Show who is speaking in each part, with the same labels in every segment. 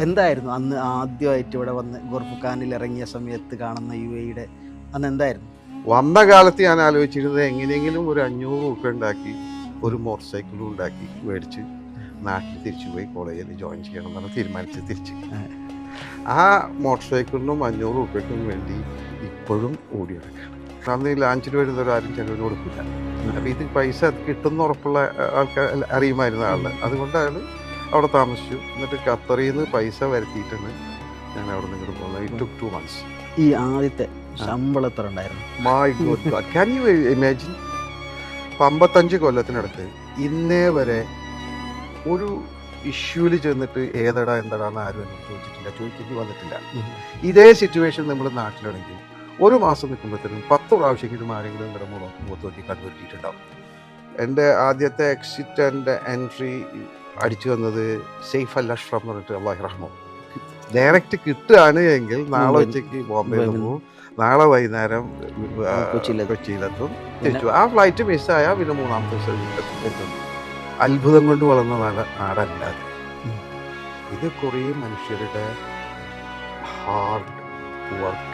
Speaker 1: എന്തായിരുന്നു അന്ന് ആദ്യമായിട്ട് ഇവിടെ വന്ന് ഗോർഫുഖാനിൽ ഇറങ്ങിയ സമയത്ത് കാണുന്ന യു എയുടെ അന്ന് എന്തായിരുന്നു?
Speaker 2: വന്ന കാലത്ത് ഞാൻ ആലോചിച്ചിരുന്നത് എങ്ങനെയെങ്കിലും ഒരു അഞ്ഞൂറ് റുപ്യ ഉണ്ടാക്കി ഒരു മോട്ടോർ സൈക്കിളും ഉണ്ടാക്കി മേടിച്ച് നാട്ടിൽ തിരിച്ചു പോയി കോളേജിൽ ജോയിൻ ചെയ്യണം എന്നാണ് തീരുമാനിച്ച് തിരിച്ച്. ആ മോട്ടോർ സൈക്കിളിനും അഞ്ഞൂറ് റുപ്യക്കും വേണ്ടി ഇപ്പോഴും ഓടി നടക്കുകയാണ് അന്ന് ഈ ലാഞ്ചിൽ വരുന്നവരാരും ചിലവിന് കൊടുക്കില്ല. അപ്പം ഇത് പൈസ കിട്ടുന്ന ഉറപ്പുള്ള ആൾക്കാർ അറിയുമായിരുന്ന ആളുടെ അതുകൊണ്ടാണ് അവിടെ താമസിച്ചു. എന്നിട്ട് ഖത്തറിൽ നിന്ന് പൈസ വരുത്തിയിട്ടാണ് ഞാൻ അവിടെ നിന്ന് ഇങ്ങോട്ട് പോകുന്നത് ഇറ്റ് ടുക്ക് ടു മന്ത്സ്
Speaker 1: ഈ ആദ്യത്തെ ശമ്പളം എത്ര ഉണ്ടായിരുന്നു?
Speaker 2: My god god can you imagine അമ്പത്തഞ്ച് കൊല്ലത്തിനടുത്ത് ഇന്നേ വരെ ഒരു ഇഷ്യൂവിൽ ചെന്നിട്ട് ഏതടാ എന്തടാ എന്ന് ആരും എന്നോട് ചോദിച്ചിട്ടില്ല. ചോദിക്കേണ്ടി വന്നിട്ടില്ല. ഇതേ സിറ്റുവേഷൻ നമ്മൾ നാട്ടിലാണെങ്കിൽ ഒരു മാസം നിൽക്കുമ്പോഴത്തേനും പത്ത് പ്രാവശ്യമെങ്കിലും ആരെങ്കിലും നിങ്ങളുടെ മുഖം മുഖത്ത് നോക്കി കണ്ടുപിടിച്ചിട്ടുണ്ടാവും എന്റെ ആദ്യത്തെ എക്സിറ്റ് ആൻഡ് എൻട്രി അടിച്ചു വന്നത് സെയ്ഫ് അൽ അഷ്റഫ് എന്ന് പറഞ്ഞിട്ട് അള്ളാഹി റഹ്മോ. ഡയറക്റ്റ് കിട്ടുകയാണ് എങ്കിൽ നാളെ ഉച്ചയ്ക്ക് ബോംബെയിൽ പോകും നാളെ വൈകുന്നേരം
Speaker 1: കൊച്ചിയിലെത്തും.
Speaker 2: തിരിച്ചു ആ ഫ്ലൈറ്റ് മിസ്സായാൽ പിന്നെ മൂന്നാമത്തെ എത്തും. അത്ഭുതം കൊണ്ട് വളർന്ന നാട്
Speaker 1: നാടല്ലാതെ
Speaker 2: ഇത് കുറേ മനുഷ്യരുടെ hard work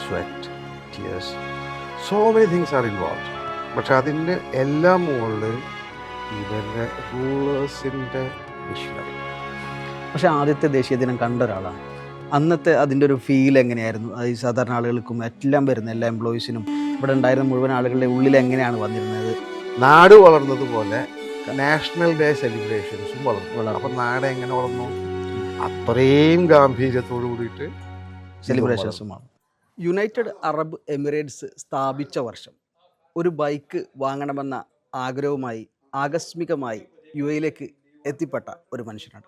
Speaker 2: sweat tears so many things are involve പക്ഷെ അതിന്റെ എല്ലാം മുകളിൽ ഇവരുടെ റൂളേഴ്സിന്റെ മിഷനറി
Speaker 1: പക്ഷെ ആദ്യത്തെ ദേശീയ ദിനം കണ്ട ഒരാളാണ്. അന്നത്തെ അതിന്റെ ഒരു ഫീൽ എങ്ങനെയായിരുന്നു? അത് ഈ സാധാരണ ആളുകൾക്കും എല്ലാം വരുന്ന എല്ലാ എംപ്ലോയീസിനും ഇവിടെ ഉണ്ടായിരുന്ന മുഴുവൻ ആളുകളുടെ ഉള്ളിൽ എങ്ങനെയാണ് വന്നിരുന്നത്?
Speaker 2: നാട് വളർന്നതുപോലെ നാഷണൽ ഡേ സെലിബ്രേഷൻസും വളർന്നു.
Speaker 1: വളർന്നു.
Speaker 2: അപ്പം നാട് എങ്ങനെ വളർന്നു? അത്രയും ഗാംഭീര്യത്തോടു കൂടിയിട്ട്
Speaker 1: സെലിബ്രേഷൻസുമാണ് യുണൈറ്റഡ് അറബ് എമിറേറ്റ്സ് സ്ഥാപിച്ച വർഷം ഒരു ബൈക്ക് വാങ്ങണമെന്ന ആഗ്രഹവുമായി ആകസ്മികമായി യു എയിലേക്ക് എത്തിപ്പെട്ട ഒരു മനുഷ്യനാണ്.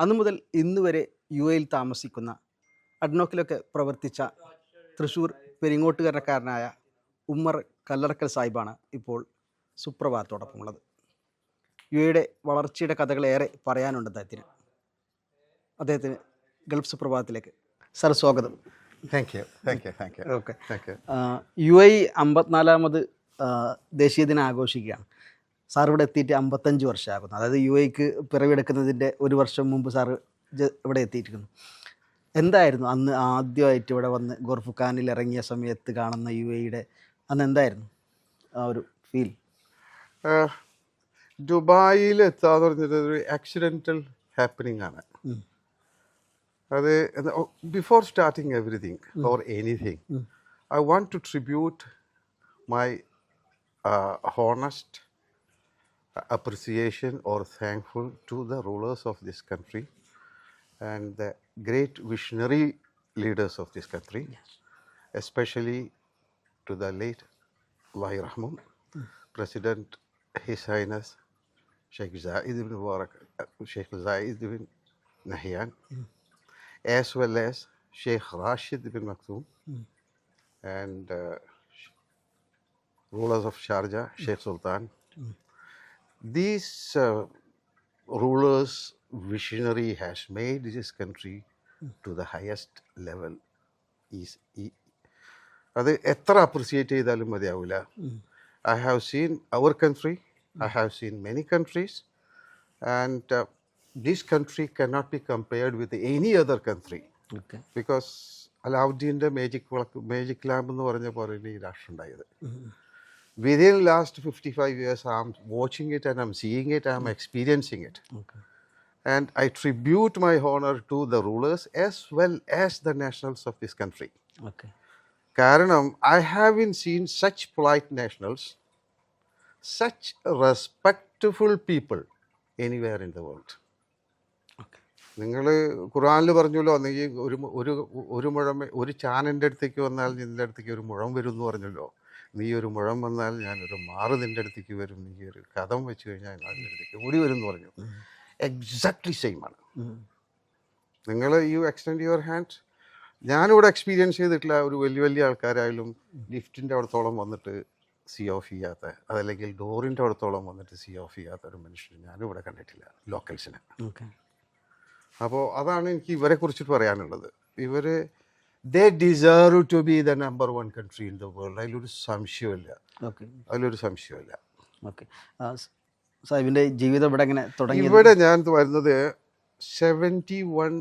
Speaker 1: അന്നു മുതൽ ഇന്ന് വരെ യു എയിൽ താമസിക്കുന്ന അഡ്നോക്കിലൊക്കെ പ്രവർത്തിച്ച തൃശ്ശൂർ പെരിങ്ങോട്ടുകരക്കാരനായ ഉമ്മർ കല്ലറക്കൽ സാഹിബാണ് ഇപ്പോൾ സുപ്രഭാതത്തോടൊപ്പമുള്ളത്. യു എയുടെ വളർച്ചയുടെ കഥകളേറെ പറയാനുണ്ട് അദ്ദേഹത്തിന്. അദ്ദേഹത്തിന് ഗൾഫ് സുപ്രഭാതത്തിലേക്ക് സർ സ്വാഗതം
Speaker 2: thank you thank you thank you
Speaker 1: okay
Speaker 2: thank you
Speaker 1: you I അമ്പത്തിനാലാമത് ദേശീയ ദിനം ആഘോഷിക്കുകയാണ്. സാർ ഇവിടെ എത്തിയിട്ട് അമ്പത്തഞ്ച് വർഷമാകുന്നു. അതായത് യു എക്ക് പിറവിയെടുക്കുന്നതിന്റെ ഒരു വർഷം മുമ്പ് സാറ് ജ- ഇവിടെ എത്തിയിരിക്കുന്നു. എന്തായിരുന്നു അന്ന് ആദ്യമായിട്ട് ഇവിടെ വന്ന് ഗോർഫുഖാനിൽ ഇറങ്ങിയ സമയത്ത് കാണുന്ന യു എയുടെ അന്ന് എന്തായിരുന്നു ആ ഒരു ഫീൽ?
Speaker 2: ദുബായിൽ എത്താന്ന് പറഞ്ഞത് ഒരു ആക്സിഡന്റൽ ഹാപ്പനിങ് ആണ്. അത് before starting everything or anything. I want to tribute my honest appreciation or thankful to the rulers of this country and the great visionary leaders of this country, especially to the late Allahi Rahman, hmm. President His Highness Sheikh Zayed ibn Mubarak, uh, Sheikh Zayed ibn Nahyan, hmm. as well as Sheikh Rashid ibn Maktoum hmm. and uh, rulers of Sharjah, Sheikh Sultan. These uh, rulers' visionary has made this country to the highest level. Is അത് എത്ര appreciate ചെയ്താലും മതിയാവില്ല I have seen our country I have seen many countries and this country cannot be compared with any other country because അലാവുദ്ദീന്റെ magic വിളക്ക് magic lamp എന്ന് പറഞ്ഞ പോലെ ഈ രാഷ്ട്രം ഉണ്ടായത്. Within last 55 years i'm watching it and i'm seeing it i'm experiencing it
Speaker 1: okay.
Speaker 2: and i tribute my honor to the rulers as well as the nationals of this country
Speaker 1: okay
Speaker 2: കാരണം i have been seen such polite nationals such respectful people anywhere in the world നിങ്ങൾ ഖുറാനിൽ പറഞ്ഞല്ലോ അല്ലെങ്കിൽ ഒരു ഒരു ഒരു മുഴം ഒരു ചാനന്റെ അടുത്തേക്ക് വന്നാൽ നിന്റെ അടുത്തേക്ക് ഒരു മുഴം വരും എന്ന് പറഞ്ഞല്ലോ നീ ഒരു മുഴം വന്നാൽ ഞാനൊരു മാറ് നിന്റെ അടുത്തേക്ക് വരും. നീ ഒരു കഥം വെച്ച് കഴിഞ്ഞാൽ ഞാൻ നിന്റെ അടുത്തേക്ക് ഓടി വരും എന്ന് പറഞ്ഞു എക്സാക്ട്ലി സെയിം ആണ്. നിങ്ങൾ യു എക്സ്റ്റെൻഡ് യുവർ ഹാൻഡ് ഞാനിവിടെ എക്സ്പീരിയൻസ് ചെയ്തിട്ടില്ല. ഒരു വലിയ വലിയ ആൾക്കാരായാലും ലിഫ്റ്റിന്റെ അവിടത്തോളം വന്നിട്ട് സി ഓഫ് ചെയ്യാത്ത അതല്ലെങ്കിൽ ഡോറിന്റെ അവിടത്തോളം വന്നിട്ട് സി ഓഫ് ചെയ്യാത്ത ഒരു മനുഷ്യൻ ഞാനും ഇവിടെ കണ്ടിട്ടില്ല ലോക്കൽസിനെ
Speaker 1: ഓക്കെ
Speaker 2: അപ്പോൾ അതാണ് എനിക്ക് ഇവരെ കുറിച്ചിട്ട് പറയാനുള്ളത്. ഇവർ they deserve to be the number one country in the world അതിലൊരു സംശയമില്ല
Speaker 1: ഓക്കെ
Speaker 2: അതിലൊരു സംശയമില്ല
Speaker 1: ഓക്കെ സാഹിബിന്റെ ജീവിതം ഇവിടെ ഇങ്ങനെ തുടങ്ങി
Speaker 2: ഇവിടെ ഞാൻ വരുന്നത് സെവന്റി വൺ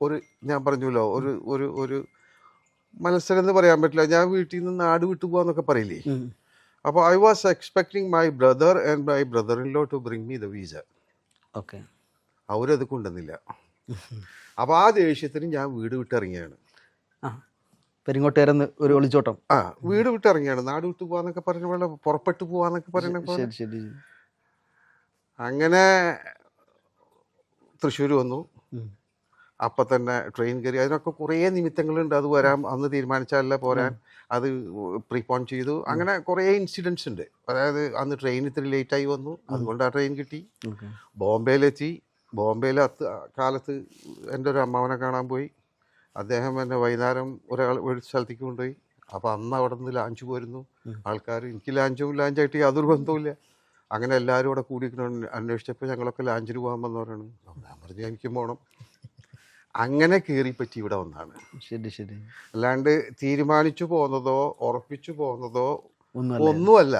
Speaker 2: ഒരു ഞാൻ പറഞ്ഞല്ലോ ഒരു ഒരു ഒരു മത്സരം എന്ന് പറയാൻ പറ്റില്ല. ഞാൻ വീട്ടിൽ നിന്ന് നാട് വിട്ടു പോകാന്നൊക്കെ പറയില്ലേ. അപ്പോൾ I was expecting my brother and my brother in law to bring me the visa
Speaker 1: okay
Speaker 2: അവരത് കൊണ്ടുവന്നില്ല. അപ്പോൾ ആ ദേഷ്യത്തിന് ഞാൻ വീട് വിട്ടിറങ്ങിയാണ്.
Speaker 1: പെരിങ്ങോട്ടേരെന്ന് ഒരു ഒളിച്ചോട്ടം.
Speaker 2: ആ വീട് വിട്ടിറങ്ങിയാണ്. നാട് വിട്ടു പോവാന്നൊക്കെ പറഞ്ഞ പോലെ പുറപ്പെട്ടു പോവാന്നൊക്കെ പോലെ.
Speaker 1: ശരി ശരി.
Speaker 2: അങ്ങനെ തൃശ്ശൂർ വന്നു. അപ്പൊ തന്നെ ട്രെയിൻ കയറി. അതിനൊക്കെ കുറേ നിമിത്തങ്ങളുണ്ട്. അത് വരാൻ അന്ന് തീരുമാനിച്ചാലല്ല പോരാൻ. അത് പ്രീപോൺ ചെയ്തു. അങ്ങനെ കുറേ ഇൻസിഡൻസ് ഉണ്ട്. അതായത് അന്ന് ട്രെയിൻ ഇത്തിരി ലേറ്റായി വന്നു. അതുകൊണ്ട് ആ ട്രെയിൻ കിട്ടി. ബോംബെയിലെത്തി. ബോംബെയിൽ അത്ത് കാലത്ത് എന്റെ ഒരു അമ്മാവനെ കാണാൻ പോയി. അദ്ദേഹം എന്നെ വൈകുന്നേരം ഒരാൾ ഒരു സ്ഥലത്തേക്ക് കൊണ്ടുപോയി. അപ്പോൾ അന്ന് അവിടെ നിന്ന് ലാഞ്ച് പോരുന്നു. ആൾക്കാർ എനിക്ക് ലാഞ്ചും ലാഞ്ചായിട്ട് യാതൊരു ബന്ധവുമില്ല. അങ്ങനെ എല്ലാവരും അവിടെ കൂടി അന്വേഷിച്ചപ്പോൾ ഞങ്ങളൊക്കെ ലാഞ്ചിന് പോകാൻ വന്നവരാണ് ഞാൻ പറഞ്ഞു എനിക്കും പോകണം അങ്ങനെ കയറിപ്പറ്റി ഇവിടെ വന്നാണ്.
Speaker 1: ശരി ശരി.
Speaker 2: അല്ലാണ്ട് തീരുമാനിച്ചു പോകുന്നതോ ഉറപ്പിച്ചു പോകുന്നതോ
Speaker 1: ഒന്നുമല്ല.
Speaker 2: ഒന്നുമല്ല.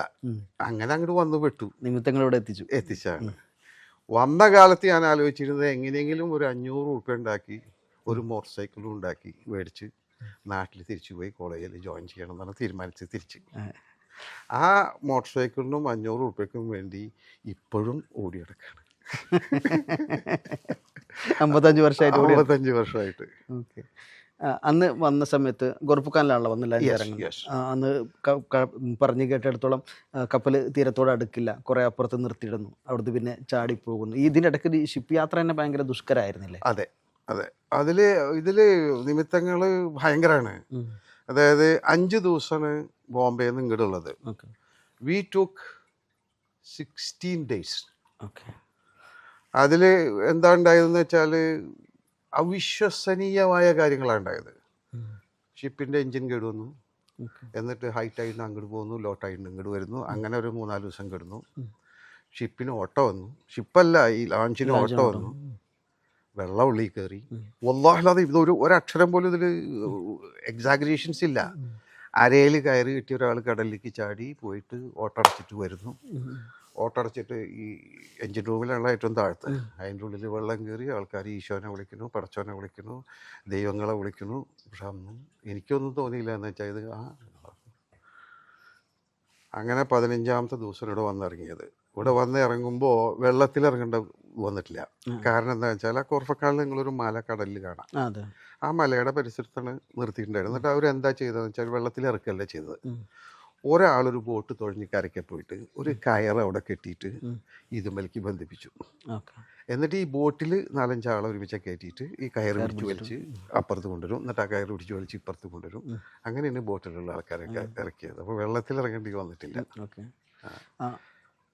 Speaker 2: അങ്ങനെ അങ്ങോട്ട് വന്നു പെട്ടു.
Speaker 1: നിമിത്തങ്ങൾ ഇവിടെ എത്തിച്ചു.
Speaker 2: എത്തിച്ചാണ്. വന്ന കാലത്ത് ഞാൻ ആലോചിച്ചിരുന്നത് എങ്ങനെയെങ്കിലും ഒരു അഞ്ഞൂറ് ഉറുപ്പ്യ ഉണ്ടാക്കി ഒരു മോട്ടോർ സൈക്കിളും ഉണ്ടാക്കി മേടിച്ച് നാട്ടിൽ തിരിച്ചു പോയി കോളേജിൽ ജോയിൻ ചെയ്യണം എന്നാണ് തീരുമാനിച്ച് തിരിച്ച്.
Speaker 1: ആ.
Speaker 2: മോട്ടോർ സൈക്കിളിനും അഞ്ഞൂറ് ഉറുപ്പ്യക്കും വേണ്ടി ഇപ്പോഴും ഓടിയെടുക്കാണ്.
Speaker 1: അമ്പത്തഞ്ച് വർഷമായിട്ട്
Speaker 2: അമ്പത്തഞ്ച് വർഷമായിട്ട്.
Speaker 1: ഓക്കെ. അന്ന് വന്ന സമയത്ത് ഗോർഫുഖാനിലാണല്ലോ വന്നില്ല ഇറങ്ങുന്നത്. അന്ന് പറഞ്ഞു കേട്ടിടത്തോളം കപ്പൽ തീരത്തോട് അടുക്കില്ല കുറേ അപ്പുറത്ത് നിർത്തിയിടുന്നു അവിടുന്ന് പിന്നെ ചാടിപ്പോകുന്നു ഇതിന്റെ ഇടയ്ക്ക് ഈ ഷിപ്പ് യാത്ര തന്നെ ഭയങ്കര ദുഷ്കരമായിരുന്നില്ലേ?
Speaker 2: അതെ അതെ. അതിൽ ഇതിൽ നിമിത്തങ്ങൾ ഭയങ്കരമാണ് അതായത് അഞ്ച് ദിവസമാണ് ബോംബെയിൽ നിന്ന് ഇങ്ങോട്ടുള്ളത് we took sixteen days
Speaker 1: okay.
Speaker 2: അതിൽ എന്താ ഉണ്ടായതെന്ന് വെച്ചാൽ അവിശ്വസനീയമായ കാര്യങ്ങളാണ് ഉണ്ടായത്. ഷിപ്പിന്റെ എൻജിൻ കേടുവന്നു. എന്നിട്ട് ഹൈറ്റായിട്ട് അങ്ങോട്ട് പോകുന്നു ലോട്ട് ആയിട്ട് ഇങ്ങോട്ട് വരുന്നു. അങ്ങനെ ഒരു മൂന്നാൽ ദിവസം കിടന്നു. ഷിപ്പിന് ഓട്ടോ വന്നു. ഷിപ്പല്ല ഈ ലോഞ്ചിന് ഓട്ടോ വന്നു. വെള്ളം ഉള്ളിൽ കയറി. ഒന്നാമല്ലാതെ ഇതൊരു ഒരക്ഷരം പോലും ഇതിൽ എക്സാഗ്രേഷൻസ് ഇല്ല. അരയിൽ കയറി കിട്ടിയ ഒരാൾ കടലിലേക്ക് ചാടി പോയിട്ട് ഓട്ടോ അടച്ചിട്ട് വരുന്നു ഓട്ടോ അടച്ചിട്ട് ഈ എഞ്ചിൻ റൂമിലുള്ള ഏറ്റവും താഴത്ത്. അതിന്റെ ഉള്ളിൽ വെള്ളം കയറി ആൾക്കാർ ഈശോനെ വിളിക്കുന്നു പടച്ചോനെ വിളിക്കുന്നു ദൈവങ്ങളെ വിളിക്കുന്നു. പക്ഷെ അന്നും എനിക്കൊന്നും തോന്നിയില്ല എന്ന് വെച്ചാൽ ഇത് ആ അങ്ങനെ പതിനഞ്ചാമത്തെ ദിവസം ഇവിടെ വന്നിറങ്ങിയത്. ഇവിടെ വന്ന് ഇറങ്ങുമ്പോൾ വെള്ളത്തിൽ ഇറങ്ങേണ്ട വന്നിട്ടില്ല. കാരണം എന്താ വെച്ചാൽ ആ കോർഫക്കാളിൽ നിങ്ങളൊരു മല കടലിൽ കാണാം.
Speaker 1: ആ
Speaker 2: മലയുടെ പരിസരത്താണ് നിർത്തിയിട്ടുണ്ടായിരുന്നത്. എന്നിട്ട് അവരെന്താ ചെയ്തതെന്ന് വെച്ചാൽ വെള്ളത്തിൽ ഇറക്കല്ലേ ചെയ്തത്. ഒരാളൊരു ബോട്ട് തുഴഞ്ഞ് കരയ്ക്ക് പോയിട്ട് ഒരു കയർ അവിടെ കെട്ടിയിട്ട് ഇത് ഇതുമലേക്ക് ബന്ധിപ്പിച്ചു. എന്നിട്ട് ഈ ബോട്ടിൽ നാലഞ്ചാളെ ഒരുമിച്ച് കയറ്റിയിട്ട് ഈ കയർ പിടിച്ച് വലിച്ച് അപ്പുറത്ത് കൊണ്ടുവരും. എന്നിട്ട് ആ കയർ പിടിച്ച് വലിച്ച് ഇപ്പുറത്ത് കൊണ്ടുവരും. അങ്ങനെയാണ് ബോട്ടിലുള്ള ആൾക്കാരൊക്കെ ഇറക്കിയത്. അപ്പോൾ വെള്ളത്തിൽ ഇറങ്ങേണ്ടി വന്നിട്ടില്ല.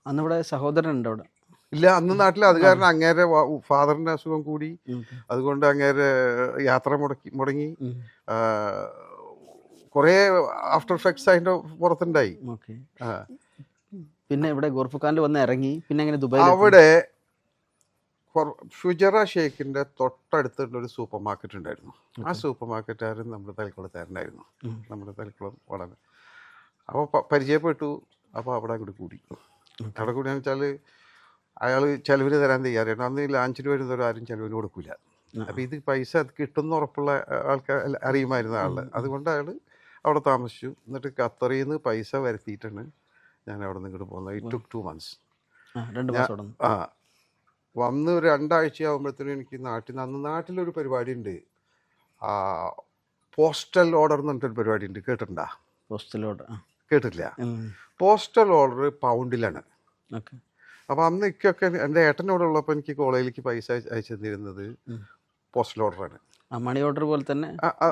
Speaker 1: അന്നിവിടെ സഹോദരൻ ഉണ്ട് അവിടെ?
Speaker 2: ഇല്ല അന്ന് നാട്ടിൽ അത് കാരണം അങ്ങേരെ ഫാദറിന്റെ അസുഖം കൂടി. അതുകൊണ്ട് അങ്ങേരെ യാത്ര മുടക്കി മുടങ്ങി. കുറേ ആഫ്റ്റർ എഫക്ട്സ് അതിന്റെ പുറത്തുണ്ടായി.
Speaker 1: പിന്നെ ഇവിടെ ഗോർഫുഖാനിൽ വന്ന് ഇറങ്ങി പിന്നെ അങ്ങനെ ദുബായിൽ
Speaker 2: അവിടെ ഷുജറ ഷേഖിന്റെ തൊട്ടടുത്തുള്ള ഒരു സൂപ്പർ മാർക്കറ്റ് ഉണ്ടായിരുന്നു. ആ സൂപ്പർ മാർക്കറ്റുകാരൻ നമ്മുടെ തലക്കുളത്തുകാരനായിരുന്നു. നമ്മുടെ തലക്കുളം വളരെ അപ്പോൾ പരിചയപ്പെട്ടു. അപ്പോൾ അവിടെ കൂടി. കൂടി അവിടെ കൂടി വെച്ചാൽ അയാൾ ചെലവിന് തരാൻ തയ്യാറായിരുന്നു. അന്ന് ലാഞ്ചിന് വരുന്നവർ ആരും ചെലവിന് കൊടുക്കില്ല അപ്പോൾ ഇത് പൈസ കിട്ടുന്ന ഉറപ്പുള്ള ആൾക്കാർ അറിയുമായിരുന്ന ആൾ. അതുകൊണ്ട് അയാൾ അവിടെ താമസിച്ചു. എന്നിട്ട് ഖത്തറിൽ നിന്ന് പൈസ വരുത്തിയിട്ടാണ് ഞാൻ അവിടെ നിന്ന് ഇങ്ങോട്ട് പോകുന്നത്. ഇറ്റ് ടുക്ക് ടു മന്ത്സ്
Speaker 1: ആ
Speaker 2: വന്ന് ഒരു രണ്ടാഴ്ച ആകുമ്പോഴത്തേനും എനിക്ക് നാട്ടിൽ നിന്ന് അന്ന് നാട്ടിലൊരു പരിപാടി ഉണ്ട്. ആ പോസ്റ്റൽ ഓർഡർ എന്ന് പറഞ്ഞിട്ടൊരു പരിപാടി ഉണ്ട്. കേട്ടിട്ടുണ്ടാ?
Speaker 1: പോസ്റ്റൽ ഓർഡർ
Speaker 2: കേട്ടിട്ടില്ല? പോസ്റ്റൽ ഓർഡർ പൗണ്ടിലാണ്
Speaker 1: അപ്പം
Speaker 2: അപ്പോൾ അന്ന് ഇക്കൊക്കെ എന്റെ ഏട്ടനോടുള്ളപ്പോൾ എനിക്ക് കോളേജിലേക്ക് പൈസ അയച്ച് തന്നിരുന്നത് പോസ്റ്റൽ ഓർഡറാണ്
Speaker 1: മണി ഓർഡർ പോലെ തന്നെ.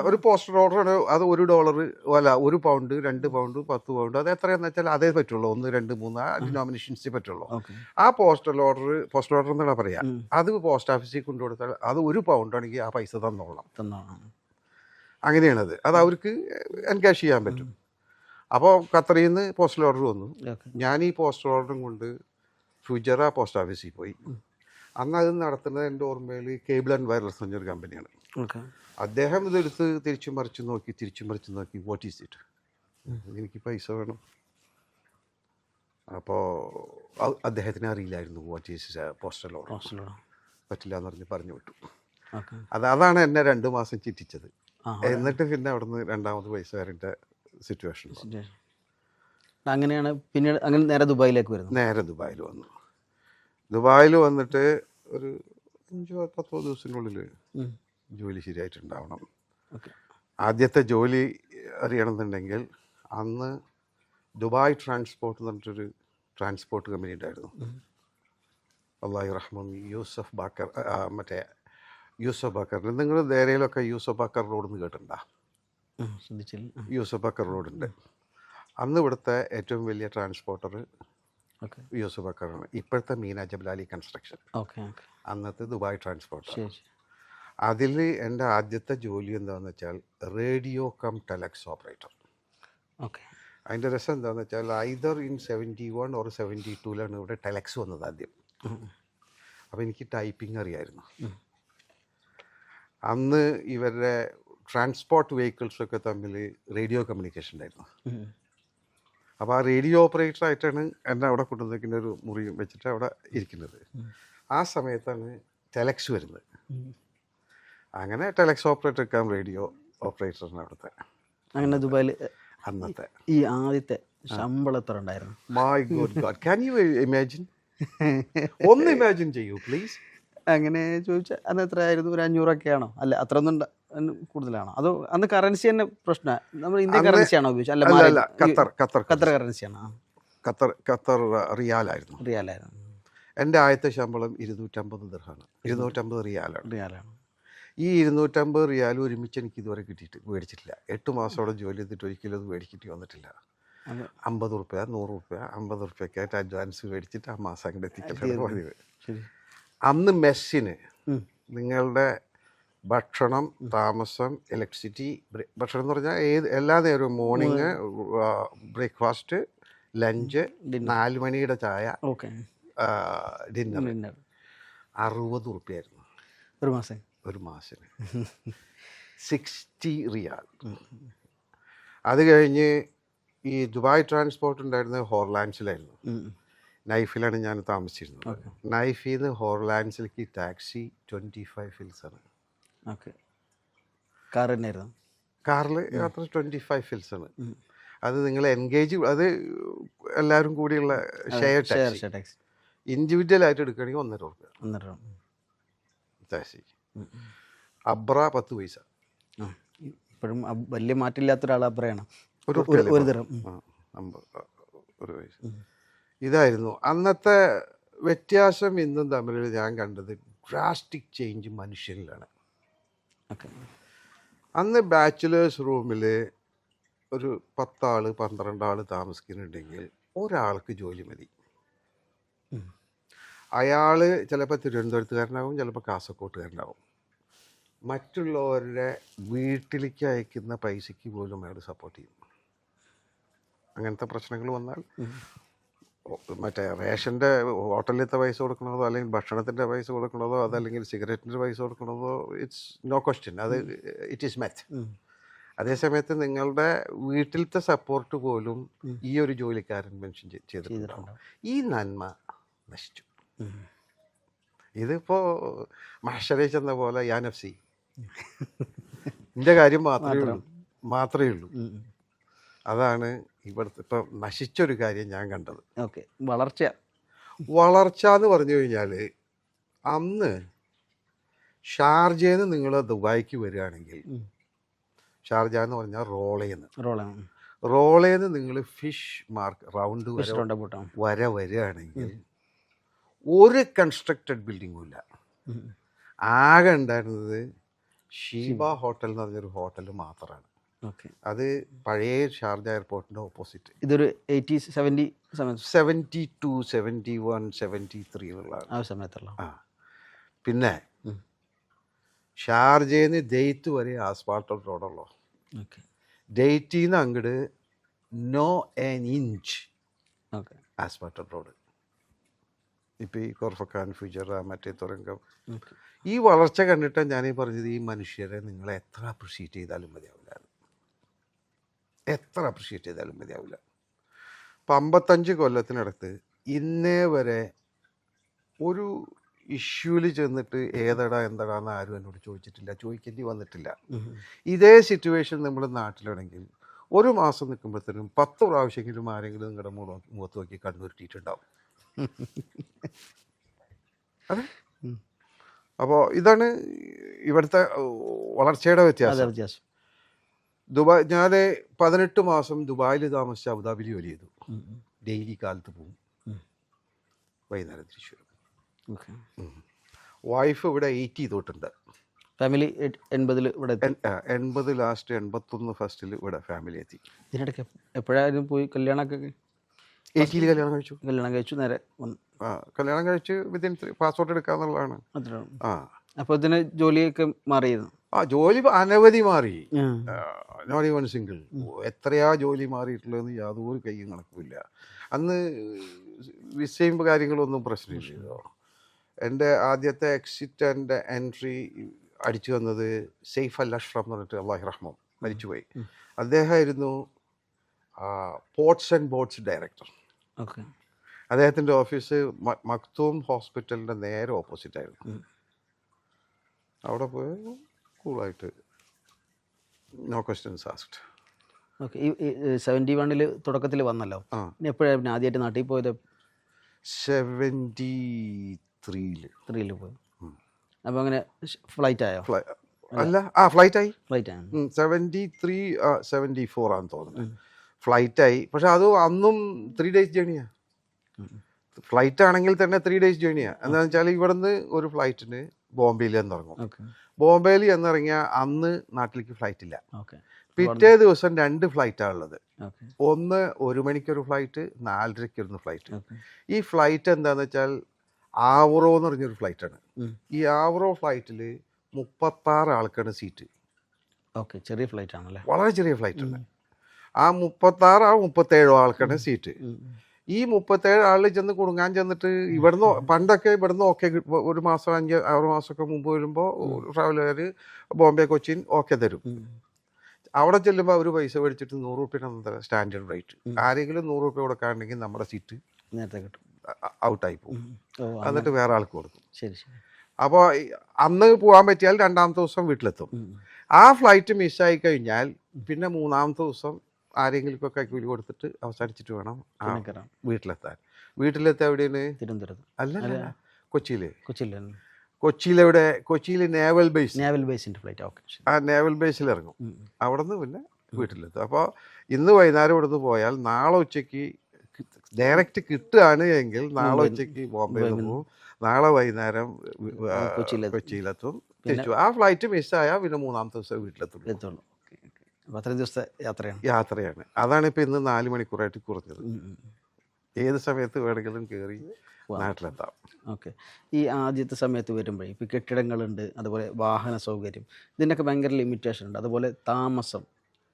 Speaker 2: ഒരു പോസ്റ്റർ ഓർഡർ ആണ് അത് ഒരു ഡോളർ അല്ല ഒരു പൗണ്ട് രണ്ട് പൗണ്ട് പത്ത് പൗണ്ട്. അത് എത്രയാന്ന് വെച്ചാൽ അതേ പറ്റുള്ളൂ. ഒന്ന് രണ്ട് മൂന്ന് ആ ഡിനോമിനേഷൻസ് പറ്റുള്ളൂ. ആ പോസ്റ്റൽ ഓർഡർ പോസ്റ്റൽ ഓർഡർ എന്നാണ് പറയാ. അത് പോസ്റ്റ് ഓഫീസിൽ കൊണ്ടുകൊടുത്താൽ അത് ഒരു പൗണ്ട് ആണെങ്കിൽ ആ പൈസ തന്നോളാം.
Speaker 1: തന്നോളാം.
Speaker 2: അങ്ങനെയാണത്. അത് അവർക്ക് എൻകാഷ് ചെയ്യാൻ പറ്റും. അപ്പോൾ ഖത്തറിൽ നിന്ന് പോസ്റ്റൽ ഓർഡർ വന്നു. ഞാൻ ഈ പോസ്റ്റൽ ഓർഡറും കൊണ്ട് ഫുജറ പോസ്റ്റ് ഓഫീസിൽ പോയി. അന്ന് അത് നടത്തുന്നത് എന്റെ ഓർമ്മയിൽ കേബിൾ ആൻഡ് വയർലെസ് എന്നൊരു കമ്പനിയാണ്. അദ്ദേഹം ഇതെടുത്ത് തിരിച്ചു മറിച്ചു നോക്കി തിരിച്ചു മറിച്ചു നോക്കി വാട്ട് ഈസ് ഇറ്റ് എനിക്ക് പൈസ വേണം. അപ്പോൾ അദ്ദേഹത്തിന് അറിയില്ലായിരുന്നു വാട്ട് ഈസ് പോസ്റ്റൽ ഓർഡർ പറ്റില്ല എന്ന് പറഞ്ഞ് പറഞ്ഞു വിട്ടു. അത് അതാണ് എന്നെ രണ്ട് മാസം ചിറ്റിച്ചത്. എന്നിട്ട് പിന്നെ അവിടുന്ന് രണ്ടാമത് പൈസ വരേണ്ട സിറ്റുവേഷൻ.
Speaker 1: അങ്ങനെയാണ് പിന്നീട് അങ്ങനെ നേരെ ദുബായിലേക്ക് വരുന്നത്
Speaker 2: നേരെ ദുബായിൽ വന്നു. ദുബായിൽ വന്നിട്ട് ഒരു അഞ്ചോ പത്തോ ദിവസത്തിനുള്ളിൽ. ജോലി ശരിയായിട്ടുണ്ടാവണം.
Speaker 1: ഓക്കെ.
Speaker 2: ആദ്യത്തെ ജോലി അറിയണമെന്നുണ്ടെങ്കിൽ അന്ന് ദുബായ് ട്രാൻസ്പോർട്ട് എന്ന് പറഞ്ഞിട്ടൊരു ട്രാൻസ്പോർട്ട് കമ്പനി ഉണ്ടായിരുന്നു. അള്ളാഹി റഹ്മാൻ യൂസഫ് ബാക്കർ മറ്റേ യൂസഫ് ബാക്കർ. നിങ്ങൾ ദേരയിലൊക്കെ യൂസഫ് ബാക്കർ റോഡ് എന്ന് കേട്ടിട്ടുണ്ടോ?
Speaker 1: ശ്രദ്ധിച്ചില്ല.
Speaker 2: യൂസഫ് ബാക്കർ റോഡുണ്ട്. അന്ന് ഇവിടുത്തെ ഏറ്റവും വലിയ ട്രാൻസ്പോർട്ടർ യൂസഫ് ബാക്കറാണ്. ഇപ്പോഴത്തെ മീന ജബലാലി കൺസ്ട്രക്ഷൻ. അന്നത്തെ ദുബായ് ട്രാൻസ്പോർട്ടർ. അതിൽ എന്റെ ആദ്യത്തെ ജോലി എന്താണെന്ന് വെച്ചാൽ radio cum telex operator.
Speaker 1: Okay.
Speaker 2: അതിന്റെ രസം എന്താണെന്ന് വെച്ചാൽ either in seventy one or seventy ടൂലാണ് ഇവിടെ ടെലക്സ് വന്നത് ആദ്യം. അപ്പോൾ എനിക്ക് ടൈപ്പിംഗ് അറിയായിരുന്നു. അന്ന് ഇവരുടെ ട്രാൻസ്പോർട്ട് വെഹിക്കിൾസൊക്കെ തമ്മിൽ റേഡിയോ കമ്മ്യൂണിക്കേഷൻ ഉണ്ടായിരുന്നു. അപ്പോൾ ആ റേഡിയോ ഓപ്പറേറ്റർ ആയിട്ടാണ് എന്നെ അവിടെ കൊണ്ടുവന്നിരിക്കുന്ന ഒരു മുറി വെച്ചിട്ട് അവിടെ ഇരിക്കുന്നത്. ആ സമയത്താണ് ടെലക്സ് വരുന്നത്. അങ്ങനെ ടെലക്സ് ഓപ്പറേറ്റർ കം റേഡിയോ ഓപ്പറേറ്ററിന് അവിടുത്തെ.
Speaker 1: അങ്ങനെ ദുബായിൽ
Speaker 2: അന്നത്തെ.
Speaker 1: ഈ ആദ്യത്തെ ശമ്പളം എത്ര ഉണ്ടായിരുന്നു?
Speaker 2: My good god can you imagine ഒന്ന് ഇമാജിൻ ചെയ്യൂ പ്ലീസ്
Speaker 1: അങ്ങനെ ചോദിച്ചാൽ അന്ന് എത്ര ആയിരുന്നു? ഒരു അഞ്ഞൂറൊക്കെ ആണോ അല്ല അത്ര ഒന്നും കൂടുതലാണോ? അതോ അന്ന് കറൻസി തന്നെ പ്രശ്നമാണ് നമ്മൾ ഇന്ത്യൻ കറൻസി ആണോ ഉപയോഗിച്ചത്? അല്ല
Speaker 2: ഖത്തർ ഖത്തർ
Speaker 1: ഖത്തർ കറൻസിയാണോ
Speaker 2: ഖത്തർ ഖത്തർ റിയാലായിരുന്നു.
Speaker 1: റിയാലായിരുന്നു.
Speaker 2: എന്റെ ആദ്യത്തെ ശമ്പളം ഇരുന്നൂറ്റമ്പത് ദിർഹാണ്. ഇരുന്നൂറ്റമ്പത് റിയാലാണ്.
Speaker 1: റിയാലാണ്.
Speaker 2: ഈ ഇരുന്നൂറ്റമ്പത് റിയാൽ ഒരുമിച്ച് എനിക്ക് ഇതുവരെ കിട്ടിയിട്ട് മേടിച്ചിട്ടില്ല. എട്ട് മാസത്തോടെ ജോലി ചെയ്തിട്ട് ഒരിക്കലും അത് മേടിച്ചിട്ട് വന്നിട്ടില്ല. അമ്പത് റുപ്യ നൂറ് റുപ്യ അമ്പത് റുപ്യക്കായിട്ട് അഡ്വാൻസ് മേടിച്ചിട്ട് ആ മാസം അങ്ങോട്ട് എത്തിക്കലാണ് പതിവ്. അന്ന് മെസ്സിന് നിങ്ങളുടെ ഭക്ഷണം താമസം ഇലക്ട്രിസിറ്റി ഭക്ഷണം എന്ന് പറഞ്ഞാൽ ഏത് എല്ലാ നേരവും മോർണിംഗ് ബ്രേക്ക്ഫാസ്റ്റ് ലഞ്ച് നാല് മണിയുടെ ചായ ഡിന്നർ അറുപത് റുപ്യായിരുന്നു.
Speaker 1: ഒരു മാസം.
Speaker 2: ഒരു മാസത്തിന്. Sixty riyal. അത് കഴിഞ്ഞ് ഈ ദുബായ് ട്രാൻസ്പോർട്ട് ഉണ്ടായിരുന്നത് ഹോർലാൻഡ്സിലായിരുന്നു. നൈഫിലാണ് ഞാൻ താമസിച്ചിരുന്നത്. നൈഫിൽ നിന്ന് ഹോർലാൻഡ്സിലേക്ക് ടാക്സി ട്വന്റി ഫൈവ് ഫിൽസാണ്
Speaker 1: ഓക്കെ. കാർ തന്നെയായിരുന്നു
Speaker 2: കാറിൽ യാത്ര ട്വന്റി ഫൈവ് ഫിൽസാണ് അത് നിങ്ങൾ എൻഗേജ് അത് എല്ലാവരും കൂടിയുള്ള ഷെയർ ടാക്സി. ഇൻഡിവിജ്വൽ ആയിട്ട് എടുക്കുകയാണെങ്കിൽ ഒന്നര രൂപ
Speaker 1: ഒന്നര
Speaker 2: ടാക്സി അബ്ര പത്ത് പൈസ.
Speaker 1: ഇപ്പോഴും വലിയ മാറ്റമില്ലാത്ത ഒരാൾ അബ്രയാണ്.
Speaker 2: ഒരു
Speaker 1: ഒരു തരം
Speaker 2: ഒരു പൈസ. ഇതായിരുന്നു. അന്നത്തെ വ്യത്യാസം ഇന്നും തമ്മിൽ ഞാൻ കണ്ടത് ഡ്രാസ്റ്റിക് ചേഞ്ച്
Speaker 1: മനുഷ്യനിലാണ്.
Speaker 2: അന്ന് ബാച്ചിലേഴ്സ് റൂമിൽ ഒരു പത്താൾ പന്ത്രണ്ടാൾ താമസിക്കുന്നുണ്ടെങ്കിൽ ഒരാൾക്ക് ജോലി മതി. അയാൾ ചിലപ്പോൾ തിരുവനന്തപുരത്തുകാരനാകും ചിലപ്പോൾ കാസർകോട്ടുകാരനാവും. മറ്റുള്ളവരുടെ വീട്ടിലേക്ക് അയക്കുന്ന പൈസയ്ക്ക് പോലും അയാൾ സപ്പോർട്ട് ചെയ്യും. അങ്ങനത്തെ പ്രശ്നങ്ങൾ വന്നാൽ മറ്റേ റേഷന്റെ ഹോട്ടലിലത്തെ പൈസ കൊടുക്കണതോ അല്ലെങ്കിൽ ഭക്ഷണത്തിന്റെ പൈസ കൊടുക്കണതോ അതല്ലെങ്കിൽ സിഗരറ്റിന്റെ പൈസ കൊടുക്കണതോ ഇറ്റ്സ് നോ ക്വസ്റ്റ്യൻ അത് ഇറ്റ് ഈസ് മെത്ത് അതേസമയത്ത് നിങ്ങളുടെ വീട്ടിലത്തെ സപ്പോർട്ട് പോലും ഈ ഒരു ജോലിക്കാരൻ മെൻഷൻ ചെയ്തിട്ടുണ്ടാവും. ഈ നന്മ നശിച്ചു. ഇതിപ്പോൾ മഹർഷരേശ് എന്ന പോലെ യാനഫ്സി എന്റെ കാര്യം മാത്രമേ ഉള്ളൂ. മാത്രമേ ഉള്ളൂ. അതാണ് ഇവിടുത്തെ ഇപ്പം നശിച്ചൊരു കാര്യം ഞാൻ കണ്ടത്.
Speaker 1: ഓക്കെ. വളർച്ച.
Speaker 2: വളർച്ച എന്ന് പറഞ്ഞു കഴിഞ്ഞാൽ അന്ന് ഷാർജയിൽ നിന്ന് നിങ്ങൾ ദുബായിക്ക് വരികയാണെങ്കിൽ ഷാർജ എന്ന് പറഞ്ഞാൽ റോളേന്ന്.
Speaker 1: റോളാണ്
Speaker 2: റോളേന്ന് നിങ്ങൾ ഫിഷ് മാർക്ക് റൗണ്ട് വര വരികയാണെങ്കിൽ ഒരു കൺസ്ട്രക്റ്റഡ് ബിൽഡിങ്ങും ഇല്ല. ആകെ ഉണ്ടായിരുന്നത് ഷീബ ഹോട്ടൽ എന്ന് പറഞ്ഞൊരു ഹോട്ടൽ മാത്രമാണ്
Speaker 1: ഓക്കെ.
Speaker 2: അത് പഴയ ഷാർജ എയർപോർട്ടിന്റെ ഓപ്പോസിറ്റ്.
Speaker 1: ഇതൊരു eighty seventy
Speaker 2: seventy two seventy one seventy three എന്നുള്ളതാണ്
Speaker 1: ആ സമയത്തുള്ള.
Speaker 2: ആ. പിന്നെ. ഷാർജയിൽ ഡേറ്റ് വരെ ആസ്പാൾട്ട് റോഡുള്ളൂ? ഡേറ്റിൽ നിന്ന് അങ്ങോട്ട് no N inch
Speaker 1: okay.
Speaker 2: Asphalt road. ഇപ്പോൾ ഈ കോർഫക്കാൻ ഫ്യൂച്ചർ മറ്റേ തുരങ്കം. ഈ വളർച്ച കണ്ടിട്ട് ഞാനീ പറഞ്ഞത് ഈ മനുഷ്യരെ നിങ്ങൾ എത്ര അപ്രിഷ്യേറ്റ് ചെയ്താലും മതിയാവില്ല. എത്ര അപ്രിഷ്യേറ്റ് ചെയ്താലും മതിയാവില്ല. ഇപ്പം അമ്പത്തഞ്ച് കൊല്ലത്തിനടുത്ത് ഇന്നേ വരെ ഒരു ഇഷ്യൂവിൽ ചെന്നിട്ട് ഏതടാ എന്തടാ എന്ന് ആരും എന്നോട് ചോദിച്ചിട്ടില്ല. ചോദിക്കേണ്ടി വന്നിട്ടില്ല. ഇതേ സിറ്റുവേഷൻ നമ്മൾ നാട്ടിലാണെങ്കിൽ ഒരു മാസം നിൽക്കുമ്പോഴത്തേനും പത്ത് പ്രാവശ്യമെങ്കിലും ആരെങ്കിലും നിങ്ങളുടെ മുഖ മുഖത്ത് നോക്കി കണ്ണുരുട്ടിയിട്ടുണ്ടാവും. അതെ. അപ്പോൾ ഇതാണ് ഇവിടുത്തെ വളർച്ചയുടെ വ്യത്യാസം.
Speaker 1: വ്യത്യാസം.
Speaker 2: ദുബായ് ഞാൻ പതിനെട്ട് മാസം ദുബായിൽ താമസിച്ച് അബുദാബിയിൽ ജോലി ചെയ്തു. ഡെയിലി കാലത്ത് പോകും. വൈകുന്നേരം തിരിച്ചു വരും വൈഫ് ഇവിടെ എയ്റ്റി തൊട്ടുണ്ട്
Speaker 1: ഫാമിലി എൺപതിൽ ഇവിടെ
Speaker 2: എൺപത് ലാസ്റ്റ് എൺപത്തൊന്ന് ഫസ്റ്റിൽ ഇവിടെ ഫാമിലി എത്തി.
Speaker 1: ഇതിനിടയ്ക്ക് എപ്പോഴായിരുന്നു പോയി കല്യാണമൊക്കെ
Speaker 2: എയ്റ്റിയിൽ കല്യാണം കഴിച്ചു?
Speaker 1: കല്യാണം കഴിച്ചു നേരെ വന്നു.
Speaker 2: കല്യാണം കഴിച്ച് വിത്തിൻ പാസ്പോർട്ട് എടുക്കാന്നുള്ളതാണ്. ആ.
Speaker 1: അപ്പോൾ ഇതിന് ജോലിയൊക്കെ മാറിയിരുന്നു?
Speaker 2: ആ ജോലി അനവധി മാറി. നോട്ട് ഈവൻ സിംഗിൾ എത്രയാ ജോലി മാറിയിട്ടുള്ളതെന്ന് യാതൊരു കൈയും കണക്കുമില്ല. അന്ന് വിസയും കാര്യങ്ങളൊന്നും പ്രശ്നമില്ലല്ലോ എന്റെ ആദ്യത്തെ എക്സിറ്റ് ആൻഡ് എൻട്രി അടിച്ചു വന്നത് സെയ്ഫ് അൽ അഷ്റഫ് എന്ന് പറഞ്ഞിട്ട് അള്ളാഹി റഹ്മാൻ മരിച്ചുപോയി. അദ്ദേഹമായിരുന്നു ports and boats director
Speaker 1: okay.
Speaker 2: അദ്ദേഹത്തിന്റെ ഓഫീസ് മക്തൂം ഹോസ്പിറ്റലിന്റെ നേരെ ഓപ്പോസിറ്റ് ആയിരുന്നു. അവിടെ പോയി കൂളായിട്ട് നോ ക്വസ്റ്റ്യൻസ് ആസ്ക്ഡ്.
Speaker 1: ഓക്കെ. ഈ സെവന്റി വണ്ണിൽ തുടക്കത്തിൽ വന്നല്ലോ.
Speaker 2: ആ.
Speaker 1: എപ്പോഴാണ് പിന്നെ ആദ്യമായിട്ട് നാട്ടിൽ പോയത്?
Speaker 2: സെവന്റി ത്രീയിൽ
Speaker 1: ത്രീയിൽ പോയി. അപ്പോൾ അങ്ങനെ ഫ്ലൈറ്റ് ആയോ
Speaker 2: ഫ്ലൈ അല്ല ആ ഫ്ലൈറ്റ് ആയി
Speaker 1: ഫ്ലൈറ്റ് ആയി
Speaker 2: സെവന്റി ത്രീ സെവന്റി ഫോർ ആണെന്ന് തോന്നുന്നു ഫ്ലൈറ്റായി. പക്ഷെ അത് അന്നും ത്രീ ഡേയ്സ് ജേണിയാ ഫ്ലൈറ്റ് ആണെങ്കിൽ തന്നെ ത്രീ ഡേയ്സ് ജേണിയാ എന്താണെന്ന് വെച്ചാൽ ഇവിടുന്ന് ഒരു ഫ്ലൈറ്റിന് ബോംബെയിൽ എന്നിറങ്ങും ബോംബെയിൽ എന്നിറങ്ങിയ അന്ന് നാട്ടിലേക്ക് ഫ്ലൈറ്റ് ഇല്ല. പിറ്റേ ദിവസം രണ്ട് ഫ്ലൈറ്റാണ് ഉള്ളത്. ഒന്ന് ഒരു മണിക്കൊരു ഫ്ലൈറ്റ് നാലരയ്ക്കൊരു ഫ്ലൈറ്റ്. ഈ ഫ്ലൈറ്റ് എന്താണെന്ന് വെച്ചാൽ ആവറോ എന്ന് പറഞ്ഞൊരു ഫ്ലൈറ്റാണ്. ഈ ആവറോ ഫ്ലൈറ്റിൽ മുപ്പത്താറ് ആൾക്കാണ് സീറ്റ്.
Speaker 1: ഓക്കെ. ചെറിയ ഫ്ലൈറ്റ് ആണല്ലേ
Speaker 2: വളരെ ചെറിയ ഫ്ലൈറ്റ് ആണ് ആ മുപ്പത്താറ് ആ മുപ്പത്തേഴോ ആൾക്കാണ് സീറ്റ്. ഈ മുപ്പത്തേഴ് ആളിൽ ചെന്ന് കുടുങ്ങാൻ ചെന്നിട്ട് ഇവിടുന്ന് പണ്ടൊക്കെ ഇവിടുന്ന് ഓക്കെ ഒരു മാസം അഞ്ച് ആറ് മാസമൊക്കെ മുമ്പ് വരുമ്പോൾ ട്രാവലുകാർ ബോംബെ കൊച്ചിൻ ഓക്കെ തരും. അവിടെ ചെല്ലുമ്പോൾ അവർ പൈസ മേടിച്ചിട്ട് നൂറ് റുപ്യ സ്റ്റാൻഡേർഡ് റേറ്റ് ആരെങ്കിലും നൂറ് റുപ്യ കൊടുക്കാണെങ്കിൽ നമ്മുടെ സീറ്റ്
Speaker 1: നേരത്തെ കിട്ടും.
Speaker 2: ഔട്ടായി പോകും. എന്നിട്ട് വേറെ ആൾക്ക് കൊടുക്കും.
Speaker 1: ശരി ശരി.
Speaker 2: അപ്പോൾ അന്ന് പോകാൻ പറ്റിയാൽ രണ്ടാമത്തെ ദിവസം വീട്ടിലെത്തും. ആ ഫ്ലൈറ്റ് മിസ്സായി കഴിഞ്ഞാൽ പിന്നെ മൂന്നാമത്തെ ദിവസം ആരെങ്കിലുമൊക്കെ കൂലി കൊടുത്തിട്ട് അവസാനിച്ചിട്ട് വേണം വീട്ടിലെത്താൻ. വീട്ടിലെത്താൻ എവിടെയാണ്?
Speaker 1: തിരുവനന്തപുരത്ത്.
Speaker 2: അല്ല കൊച്ചിയിൽ
Speaker 1: കൊച്ചിയിൽ
Speaker 2: കൊച്ചിയിലെവിടെ? കൊച്ചിയിൽ നേവൽ ബേസ്
Speaker 1: നേവൽ ബേസിന്റെ ഫ്ലൈറ്റ് ഓക്കെ
Speaker 2: ആ നേവൽ ബേസിൽ ഇറങ്ങും. അവിടെ നിന്ന് പിന്നെ വീട്ടിലെത്തും. അപ്പോൾ ഇന്ന് വൈകുന്നേരം ഇവിടുന്ന് പോയാൽ നാളെ ഉച്ചയ്ക്ക് ഡയറക്റ്റ് കിട്ടുകയാണ് എങ്കിൽ നാളെ ഉച്ചയ്ക്ക് ബോംബെയിൽ പോകും നാളെ വൈകുന്നേരം
Speaker 1: കൊച്ചിയിലെത്തും.
Speaker 2: തിരിച്ചു ആ ഫ്ലൈറ്റ് മിസ്സായാൽ പിന്നെ മൂന്നാമത്തെ ദിവസം വീട്ടിലെത്തുള്ളൂ.
Speaker 1: അപ്പോൾ അത്രയും ദിവസത്തെ യാത്രയാണ്.
Speaker 2: യാത്രയാണ്. അതാണ് ഇപ്പം ഇന്ന് നാല് മണിക്കൂറായിട്ട് കുറഞ്ഞത്. ഏത് സമയത്ത് വേണമെങ്കിലും കയറി. നാട്ടിലെത്താം.
Speaker 1: ഓക്കെ. ഈ ആദ്യത്തെ സമയത്ത് വരുമ്പോഴേ ഇപ്പോൾ കെട്ടിടങ്ങളുണ്ട് അതുപോലെ വാഹന സൗകര്യം ഇതിനൊക്കെ ഭയങ്കര ലിമിറ്റേഷൻ ഉണ്ട്. അതുപോലെ താമസം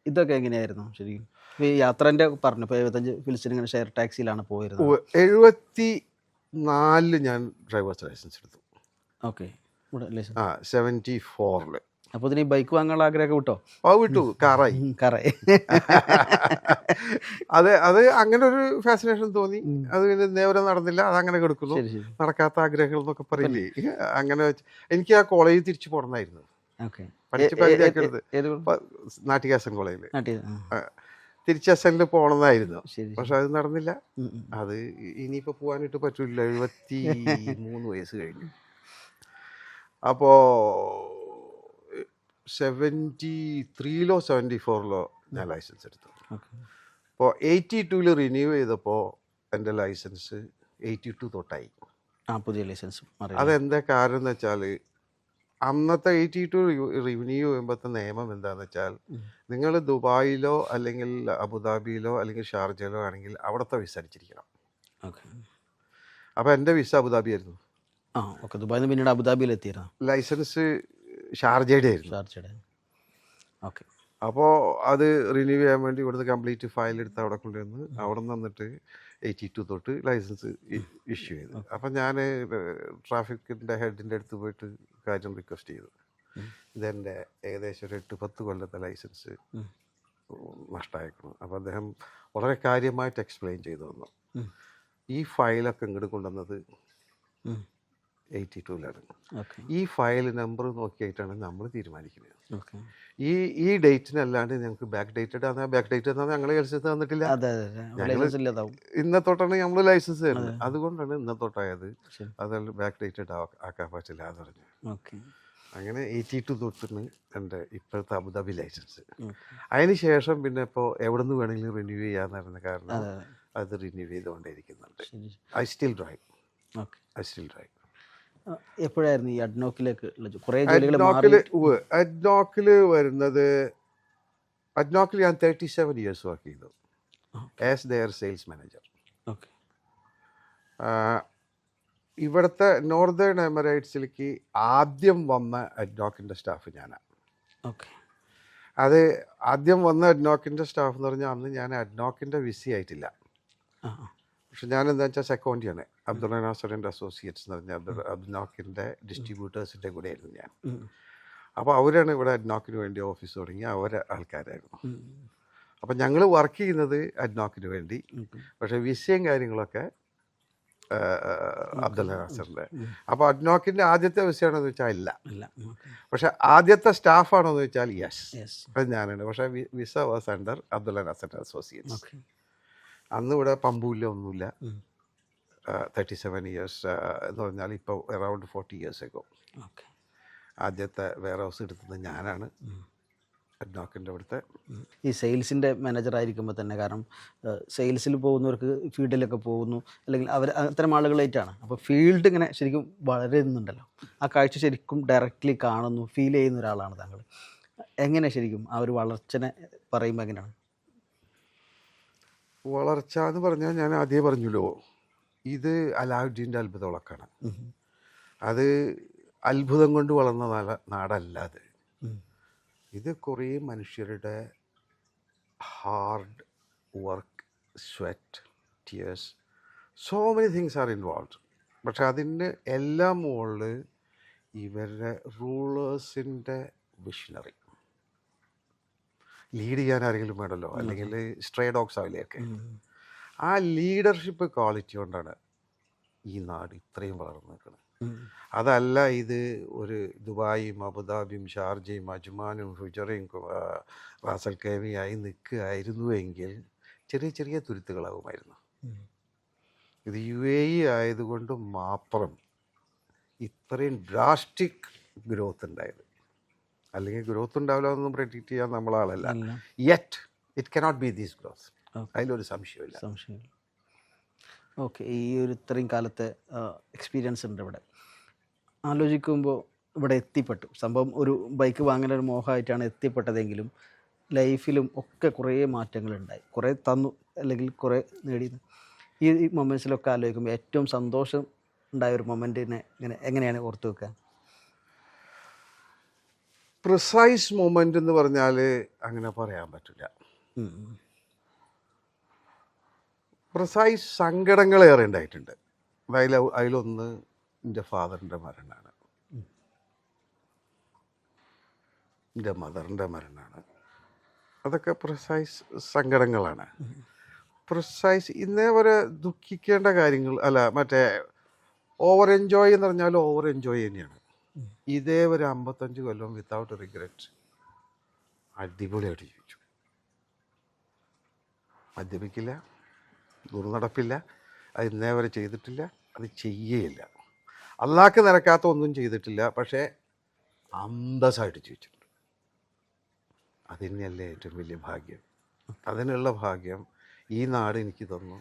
Speaker 1: ഇതൊക്കെ എങ്ങനെയായിരുന്നു ശരിക്കും? ഇപ്പോൾ ഈ യാത്രേന്റെ പറഞ്ഞു ഇപ്പോൾ എഴുപത്തഞ്ച് ഫിലിസിന് ഇങ്ങനെ ഷെയർ ടാക്സിയിലാണ് പോയിരുന്നത്.
Speaker 2: എഴുപത്തി നാലിൽ ഞാൻ ഡ്രൈവേഴ്സ് ലൈസൻസ് എടുത്തു.
Speaker 1: ഓക്കെ.
Speaker 2: ആ സെവന്റി ഫോറിൽ
Speaker 1: അപ്പോൾ ഇതിന് ബൈക്ക് വാങ്ങാനുള്ള ആഗ്രഹമൊക്കെ വിട്ടോ?
Speaker 2: ആ വിട്ടു. കാറായി.
Speaker 1: കാറായി.
Speaker 2: അത് അത് അങ്ങനെ ഒരു ഫാസിനേഷൻ തോന്നി അത് പിന്നെ നേരെ നടന്നില്ല. അത് അങ്ങനെ കിടക്കുന്നു. നടക്കാത്ത ആഗ്രഹങ്ങൾ എന്നൊക്കെ പറയില്ലേ? അങ്ങനെ എനിക്ക് ആ കോളേജിൽ തിരിച്ചു പോകണമായിരുന്നു പഠിച്ച് പകുതിയാക്കരുത്. നാട്ടികാസൻ കോളേജിൽ തിരിച്ച് എസ് പോകണമെന്നായിരുന്നു പക്ഷെ അത് നടന്നില്ല. അത് ഇനിയിപ്പോൾ പോകാനായിട്ട് പറ്റൂല. എഴുപത്തി മൂന്ന് വയസ്സ് കഴിഞ്ഞു. അപ്പോൾ സെവന്റി ത്രീയിലോ സെവന്റി ഫോറിലോ ഞാൻ ലൈസൻസ് എടുത്തു അപ്പോൾ എയ്റ്റി ടൂവിൽ റിന്യൂ ചെയ്തപ്പോൾ എന്റെ ലൈസൻസ് എയ്റ്റി ടു തൊട്ടായി.
Speaker 1: ആ പുതിയ ലൈസൻസ്
Speaker 2: അതെന്താ കാരണം എന്ന് വെച്ചാൽ അന്നത്തെ എയ്റ്റി ടു റിവന്യൂ ചെയ്യുമ്പോഴത്തെ നിയമം എന്താണെന്ന് വെച്ചാൽ. നിങ്ങൾ ദുബായിലോ അല്ലെങ്കിൽ അബുദാബിയിലോ അല്ലെങ്കിൽ ഷാർജയിലോ ആണെങ്കിൽ അവിടുത്തെ വിസ അടിച്ചിരിക്കണം.
Speaker 1: ഓക്കെ
Speaker 2: അപ്പോൾ എന്റെ വിസ അബുദാബി ആയിരുന്നു
Speaker 1: ആ ഓക്കെ ദുബായിൽ നിന്ന് പിന്നീട് അബുദാബിയിൽ എത്തിയിരുന്നു
Speaker 2: ലൈസൻസ് ഷാർജയുടെ ആയിരുന്നു.
Speaker 1: ഷാർജയുടെ. ഓക്കെ.
Speaker 2: അപ്പോൾ അത് റിന്യൂ ചെയ്യാൻ വേണ്ടി ഇവിടുന്ന് കംപ്ലീറ്റ് ഫയൽ എടുത്ത് അവിടെ കൊണ്ടുവന്ന് അവിടെ നിന്ന് വന്നിട്ട് എയ്റ്റി ടു തൊട്ട് ലൈസൻസ് ഇഷ്യൂ ചെയ്തു. അപ്പം ഞാൻ ട്രാഫിക്കിന്റെ ഹെഡിന്റെ അടുത്ത് പോയിട്ട് കാര്യം റിക്വസ്റ്റ് ചെയ്തു. ഇതെന്റെ ഏകദേശം ഒരു എട്ട് പത്ത് കൊല്ലത്തെ ലൈസൻസ്. നഷ്ടമായിരിക്കണം അപ്പോൾ അദ്ദേഹം വളരെ കാര്യമായിട്ട് എക്സ്പ്ലെയിൻ ചെയ്തു തന്നു. ഈ ഫയലൊക്കെ ഇങ്ങോട്ട് കൊണ്ടുവന്നത്. എയ്റ്റി ടു
Speaker 1: ലെവൻ
Speaker 2: ഈ ഫയൽ നമ്പർ നോക്കിയിട്ടാണ് നമ്മൾ തീരുമാനിക്കുന്നത്. ഈ ഈ ഡേറ്റിനല്ലാണ്ട് ഞങ്ങൾക്ക് ബാക്ക് ഡേറ്റഡ് ആണ് ബാക്ക് ഡേറ്റ് എന്നാൽ ഞങ്ങൾ ലൈസൻസ് തന്നിട്ടില്ല ഇന്നത്തോട്ടാണ് നമ്മൾ ലൈസൻസ് തരുന്നത്. അതുകൊണ്ടാണ് ഇന്നത്തോട്ടായത് അതല്ല ബാക്ക് ഡേറ്റഡ് ആക്കാൻ പറ്റില്ല എന്ന് പറഞ്ഞു
Speaker 1: ഓക്കെ.
Speaker 2: അങ്ങനെ എയ്റ്റി ടു തൊട്ടാണ് എന്റെ ഇപ്പോഴത്തെ അബുദാബി ലൈസൻസ്. അതിന് ശേഷം പിന്നെ ഇപ്പോൾ എവിടെ നിന്ന് വേണമെങ്കിലും റിന്യൂ ചെയ്യാന്നായിരുന്ന കാരണം
Speaker 1: അതെ
Speaker 2: renew ചെയ്തുകൊണ്ടേയിരിക്കുന്നുണ്ട്. I still drive I still drive
Speaker 1: എപ്പോഴായിരുന്നു ഈ അഡ്നോക്കിലേക്ക് കുറേ
Speaker 2: അഡ്നോക്കിൽ അഡ്നോക്കിൽ വരുന്നത് അഡ്നോക്കിൽ ഞാൻ തേർട്ടി സെവൻ ഇയേഴ്സ് വർക്ക് ചെയ്തു as there sales manager
Speaker 1: okay
Speaker 2: ഇവിടുത്തെ നോർത്തേൺ എമിറേറ്റ്സിലേക്ക് ആദ്യം വന്ന അഡ്നോക്കിന്റെ സ്റ്റാഫ് ഞാനാണ്
Speaker 1: ഓക്കെ
Speaker 2: അത് ആദ്യം വന്ന അഡ്നോക്കിന്റെ സ്റ്റാഫ് എന്ന് പറഞ്ഞാൽ അന്ന് ഞാൻ അഡ്നോക്കിന്റെ വിസി ആയിട്ടില്ല. പക്ഷെ ഞാൻ എന്താ വെച്ചാൽ സെക്കോണ്ടിയാണ് അബ്ദുൾ നാസറിന്റെ അസോസിയേറ്റ്സ് എന്ന് പറഞ്ഞാൽ അബ്ദുൾ അബ്നോക്കിന്റെ ഡിസ്ട്രിബ്യൂട്ടേഴ്സിന്റെ കൂടെയായിരുന്നു ഞാൻ. അപ്പോൾ അവരാണ് ഇവിടെ അഡ്നോക്കിന് വേണ്ടി ഓഫീസ് തുടങ്ങിയ അവരെ ആൾക്കാരായിരുന്നു. അപ്പം ഞങ്ങൾ വർക്ക് ചെയ്യുന്നത് അഡ്നോക്കിന് വേണ്ടി. പക്ഷേ വിഷയം കാര്യങ്ങളൊക്കെ അബ്ദുൽ
Speaker 1: നാസറിന്റെ
Speaker 2: അപ്പോൾ അഡ്നോക്കിന്റെ ആദ്യത്തെ വിഷയമാണെന്ന് വെച്ചാൽ ഇല്ല. പക്ഷേ ആദ്യത്തെ സ്റ്റാഫാണോ എന്ന് വെച്ചാൽ യെസ്. അത് ഞാനാണ്. പക്ഷേ വിസ വാസ് അണ്ടർ അബ്ദുൽ നാസറിന്റെ അസോസിയേറ്റ്സ്. അന്ന് ഇവിടെ പമ്പുമില്ല ഒന്നുമില്ല. തേർട്ടി സെവൻ ഇയേഴ്സ് എന്ന് പറഞ്ഞാൽ ഇപ്പോൾ അറൗണ്ട് ഫോർട്ടി ഇയേഴ്സ് ഒക്കെ
Speaker 1: ഓക്കെ.
Speaker 2: ആദ്യത്തെ വെയർ ഹൗസ് എടുത്തത് ഞാനാണ്. അഡ്നോക്കിന്റെ അവിടുത്തെ.
Speaker 1: ഈ സെയിൽസിന്റെ മാനേജർ ആയിരിക്കുമ്പോൾ തന്നെ കാരണം സെയിൽസിൽ പോകുന്നവർക്ക് ഫീൽഡിലൊക്കെ പോകുന്നു. അല്ലെങ്കിൽ അവർ അത്തരം ആളുകളായിട്ടാണ് അപ്പോൾ ഫീൽഡ് ഇങ്ങനെ ശരിക്കും വളരുന്നുണ്ടല്ലോ. ആ കാഴ്ച ശരിക്കും ഡയറക്റ്റ്ലി കാണുന്നു ഫീൽ ചെയ്യുന്ന ഒരാളാണ് താങ്കൾ. എങ്ങനെ ശരിക്കും ആ ഒരു വളർച്ചനെ പറയുമ്പോൾ എങ്ങനെയാണ്?
Speaker 2: വളർച്ച എന്ന് പറഞ്ഞാൽ ഞാൻ ആദ്യമേ പറഞ്ഞല്ലോ. ഇത് അലാഹുദ്ദീന്റെ അത്ഭുത വിളക്കാണ് അത് അത്ഭുതം കൊണ്ട് വളർന്ന നാട നാടല്ല അത്. ഇത് കുറേ മനുഷ്യരുടെ hard work sweat tears so many things are involve പക്ഷെ അതിന്റെ എല്ലാം മുകളിൽ ഇവരുടെ റൂളേഴ്സിന്റെ വിഷനറി ലീഡ് ചെയ്യാൻ ആരെങ്കിലും വേണമല്ലോ? അല്ലെങ്കിൽ സ്ട്രേ ഡോഗ്സ് ആവില്ലേക്ക് ആ ലീഡർഷിപ്പ് ക്വാളിറ്റി കൊണ്ടാണ് ഈ നാട് ഇത്രയും വളർന്നു നിൽക്കുന്നത് അതല്ല ഇത് ഒരു ദുബായും അബുദാബിയും ഷാർജയും അജ്മാനും ഫുജറയും ആ, റാസൽ കേമിയായി നിൽക്കുകയായിരുന്നു എങ്കിൽ ചെറിയ ചെറിയ തുരുത്തുകളാകുമായിരുന്നു ഇത് യു എ ഇ ആയതുകൊണ്ട് മാത്രം ഇത്രയും ഡ്രാസ്റ്റിക് ഗ്രോത്ത് ഉണ്ടായത്. അല്ലെങ്കിൽ ഗ്രോത്ത് ഉണ്ടാവില്ല എന്നൊന്നും പ്രെഡിക്റ്റ് ചെയ്യാൻ നമ്മളാളല്ല. Yet it cannot be these growth അതിലൊരു സംശയമില്ല
Speaker 1: സംശയമില്ല. ഓക്കെ ഈ ഒരു ഇത്രയും കാലത്തെ എക്സ്പീരിയൻസ് ഉണ്ട് ഇവിടെ. ആലോചിക്കുമ്പോൾ ഇവിടെ എത്തിപ്പെട്ടു. സംഭവം ഒരു ബൈക്ക് വാങ്ങാനൊരു മോഹമായിട്ടാണ് എത്തിപ്പെട്ടതെങ്കിലും ലൈഫിലും ഒക്കെ കുറേ മാറ്റങ്ങളുണ്ടായി. കുറേ തന്നു അല്ലെങ്കിൽ കുറേ നേടി. ഈ ഈ മൊമെന്റ്സിലൊക്കെ ആലോചിക്കുമ്പോൾ ഏറ്റവും സന്തോഷം ഉണ്ടായ ഒരു മൊമെന്റിനെ ഇങ്ങനെ എങ്ങനെയാണ് ഓർത്ത് വെക്കുക?
Speaker 2: പ്രിസൈസ് മൊമെന്റ് എന്ന് പറഞ്ഞാൽ അങ്ങനെ പറയാൻ പറ്റില്ല. പ്രിസൈസ് സങ്കടങ്ങളേറെ ഉണ്ടായിട്ടുണ്ട്. അതിൽ അതിലൊന്ന് എന്റെ ഫാദറിന്റെ മരണമാണ് എന്റെ മദറിന്റെ മരണമാണ് അതൊക്കെ പ്രിസൈസ് സങ്കടങ്ങളാണ്. പ്രിസൈസ് ഇന്നേ വരെ ദുഃഖിക്കേണ്ട കാര്യങ്ങൾ അല്ല മറ്റേ ഓവർ എൻജോയ് എന്ന് പറഞ്ഞാൽ ഓവർ എൻജോയ് തന്നെയാണ്. ഇതേ ഒരു അമ്പത്തഞ്ച് കൊല്ലം വിത്തൗട്ട് റിഗ്രറ്റ് അടിപൊളിയായിട്ട് ജീവിച്ചു. മദ്യപിക്കില്ല ദുർനടപ്പില്ല അത് ഇന്നേ വരെ ചെയ്തിട്ടില്ല അത് ചെയ്യേയില്ല. അള്ളാക്ക് നിരക്കാത്ത ഒന്നും ചെയ്തിട്ടില്ല പക്ഷേ അന്തസ്സായിട്ട് ജീവിച്ചിട്ടുണ്ട്. അതിനല്ലേ ഏറ്റവും വലിയ ഭാഗ്യം? അതിനുള്ള ഭാഗ്യം ഈ നാട് എനിക്ക് തന്നു.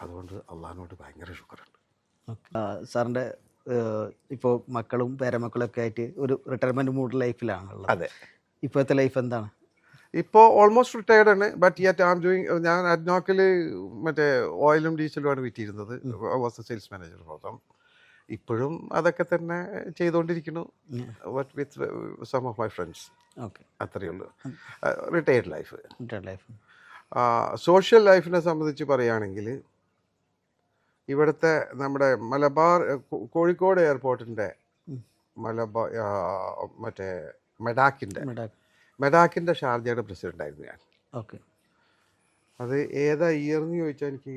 Speaker 2: അതുകൊണ്ട് അള്ളാഹിനോട് ഭയങ്കര
Speaker 1: ആ, സാറിന്റെ ഇപ്പോൾ മക്കളും പേരമക്കളൊക്കെ ആയിട്ട് ഒരു റിട്ടയർമെന്റ് മൂഡ് ലൈഫിലാണുള്ളത്
Speaker 2: അതെ.
Speaker 1: ഇപ്പോഴത്തെ ലൈഫ് എന്താണ്?
Speaker 2: ഇപ്പോൾ ഓൾമോസ്റ്റ് റിട്ടയർഡ് ആണ് ബട്ട് യറ്റ് ആം ഡൂയിങ് ഞാൻ അഡ്നോക്കിൽ മറ്റേ ഓയിലും ഡീസലുമാണ് വിറ്റിരുന്നത്. വാസ് എ സെയിൽസ് മാനേജർ ഫോസം ഇപ്പോഴും അതൊക്കെ തന്നെ ചെയ്തുകൊണ്ടിരിക്കുന്നു but with some of my friends
Speaker 1: okay
Speaker 2: അത്രയേ ഉള്ളൂ. Retired life
Speaker 1: retired life
Speaker 2: social ലൈഫിനെ സംബന്ധിച്ച് പറയുകയാണെങ്കിൽ ഇവിടുത്തെ നമ്മുടെ മലബാർ കോഴിക്കോട്
Speaker 1: എയർപോർട്ടിന്റെ
Speaker 2: മലബാർ മറ്റേ മെഡാക്കിന്റെ
Speaker 1: മെഡാക്ക്.
Speaker 2: മെഡാക്കിന്റെ ഷാർജയുടെ പ്രസിഡന്റായിരുന്നു ഞാൻ.
Speaker 1: ഓക്കെ.
Speaker 2: അത് ഏതാ ഇയർ എന്ന് ചോദിച്ചാൽ എനിക്ക്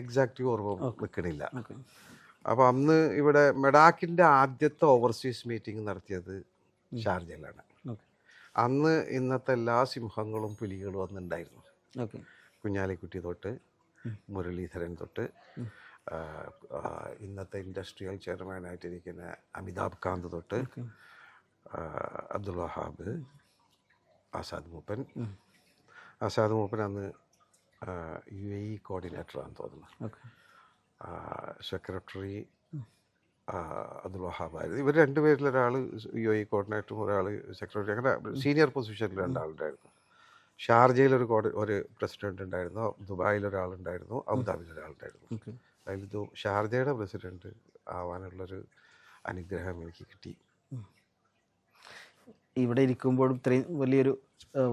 Speaker 2: എക്സാക്റ്റ് ഓർമ്മ നിൽക്കണില്ല
Speaker 1: ഓക്കെ.
Speaker 2: അപ്പോൾ അന്ന് ഇവിടെ മെഡാക്കിന്റെ ആദ്യത്തെ ഓവർസീസ് മീറ്റിംഗ് നടത്തിയത് ഷാർജയിലാണ്. അന്ന് ഇന്നത്തെ എല്ലാ സിംഹങ്ങളും പുലികളും അന്നുണ്ടായിരുന്നു കുഞ്ഞാലിക്കുട്ടി തൊട്ട് മുരളീധരൻ തൊട്ട് ഇന്നത്തെ ഇൻഡസ്ട്രിയൽ ചെയർമാനായിട്ടിരിക്കുന്ന അമിതാഭ് കാന്ത് തൊട്ട് അബ്ദുൾ വഹാബ് ആസാദ് മൂപ്പൻ. ആസാദ് മൂപ്പൻ അന്ന് യു എ ഇ കോർഡിനേറ്ററാണെന്ന് തോന്നുന്നു. സെക്രട്ടറി അബ്ദുൽ വഹാബായിരുന്നു ഇവർ രണ്ടുപേരിൽ ഒരാൾ യു എ കോർഡിനേറ്ററും ഒരാൾ സെക്രട്ടറി. അങ്ങനെ സീനിയർ പൊസിഷനിൽ രണ്ടാളുണ്ടായിരുന്നു. ഷാർജയിൽ ഒരു ഒരു പ്രസിഡന്റ് ഉണ്ടായിരുന്നു ദുബായിൽ ഒരാളുണ്ടായിരുന്നു അബുദാബിയിൽ ഒരാളുണ്ടായിരുന്നു അതിൽ ഷാർജയുടെ പ്രസിഡന്റ് ആവാനുള്ളൊരു അനുഗ്രഹം എനിക്ക് കിട്ടി.
Speaker 1: ഇവിടെ ഇരിക്കുമ്പോഴും ഇത്രയും വലിയൊരു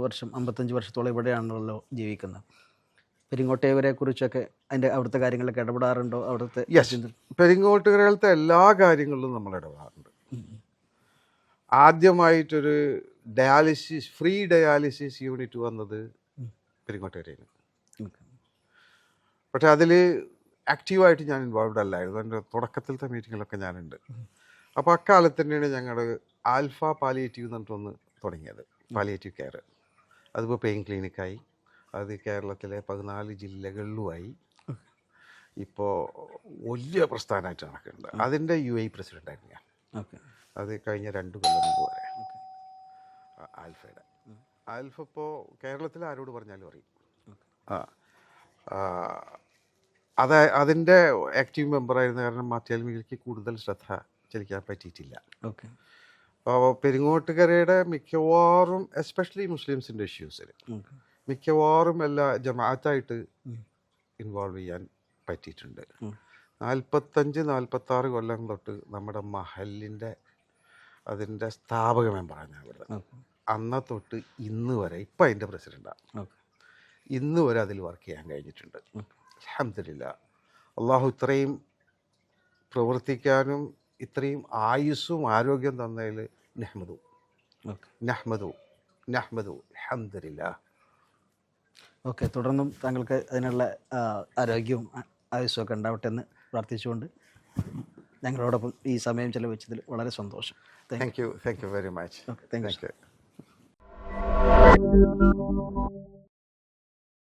Speaker 1: വർഷം അമ്പത്തഞ്ച് വർഷത്തോളം ഇവിടെയാണല്ലോ ജീവിക്കുന്നത്. പെരിങ്ങോട്ടേവരെ കുറിച്ചൊക്കെ അതിന്റെ അവിടുത്തെ കാര്യങ്ങളൊക്കെ ഇടപെടാറുണ്ടോ? അവിടുത്തെ
Speaker 2: യെസ് പെരിങ്ങോട്ടുകരയിലത്തെ എല്ലാ കാര്യങ്ങളിലും നമ്മൾ ഇടപെടാറുണ്ട്. ആദ്യമായിട്ടൊരു ഡയാലിസിസ് ഫ്രീ ഡയാലിസിസ് യൂണിറ്റ് വന്നത് പെരിങ്ങോട്ടുകരയിൽ പക്ഷെ അതിൽ ആക്റ്റീവായിട്ട് ഞാൻ ഇൻവോൾവ് അല്ലായിരുന്നു. എന്റെ തുടക്കത്തിലത്തെ മീറ്റിങ്ങിലൊക്കെ ഞാനുണ്ട്. അപ്പോൾ അക്കാലത്ത് തന്നെയാണ് ഞങ്ങൾ ആൽഫ പാലിയേറ്റീവ് എന്ന് പറഞ്ഞിട്ടൊന്ന് തുടങ്ങിയത്. Palliative care. അതിപ്പോൾ പെയിൻ ക്ലിനിക്കായി. അത് കേരളത്തിലെ പതിനാല് ജില്ലകളിലുമായി ഇപ്പോൾ വലിയ പ്രസ്ഥാനമായിട്ട് നടക്കുന്നുണ്ട്. അതിന്റെ യു എ പ്രസിഡന്റായിരുന്നു ഞാൻ.
Speaker 1: ഓക്കെ.
Speaker 2: അത് കഴിഞ്ഞ രണ്ട് കൊല്ലം മുമ്പ് വരെ. ആൽഫയുടെ. ആൽഫ ഇപ്പോൾ കേരളത്തിൽ ആരോട് പറഞ്ഞാലും അറിയും. ആ, അത് അതിന്റെ ആക്റ്റീവ് മെമ്പറായിരുന്ന കാരണം മാത്യാൽമികൾക്ക് കൂടുതൽ ശ്രദ്ധ ചെലുത്താൻ പറ്റിയിട്ടില്ല.
Speaker 1: ഓക്കെ.
Speaker 2: അപ്പോൾ പെരിങ്ങോട്ടുകരയുടെ മിക്കവാറും എസ്പെഷ്യലി മുസ്ലിംസിന്റെ ഇഷ്യൂസിൽ മിക്കവാറും എല്ലാ ജമാഅത്തായിട്ട് ഇൻവോൾവ് ചെയ്യാൻ പറ്റിയിട്ടുണ്ട്.
Speaker 1: നാൽപ്പത്തഞ്ച്
Speaker 2: നാൽപ്പത്തഞ്ച് നാൽപ്പത്താറ് കൊല്ലം തൊട്ട് നമ്മുടെ മഹലിന്റെ അതിന്റെ സ്ഥാപക മെമ്പറാണ് ഞാൻ ഇവിടെ. അന്ന തൊട്ട് ഇന്ന് വരെ ഇപ്പം അതിന്റെ
Speaker 1: പ്രസിഡന്റാണ്
Speaker 2: ഇന്ന് വരെ അതിൽ വർക്ക് ചെയ്യാൻ കഴിഞ്ഞിട്ടുണ്ട്. അലഹമില്ല അള്ളാഹു ഇത്രയും പ്രവർത്തിക്കാനും ഇത്രയും ആയുസ്സും ആരോഗ്യം തന്നതിൽ നെഹ്മദു. നെഹ്മദു നഹ്മദു അലഹമില്ല
Speaker 1: ഓക്കെ തുടർന്നും താങ്കൾക്ക് അതിനുള്ള ആരോഗ്യവും ആയുസ്സും ഒക്കെ ഉണ്ടാവട്ടെ എന്ന് പ്രാർത്ഥിച്ചുകൊണ്ട് ഞങ്ങളോടൊപ്പം ഈ സമയം ചെലവഴിച്ചതിൽ വളരെ സന്തോഷം. Thank
Speaker 2: you thank you very much
Speaker 1: okay
Speaker 2: thank you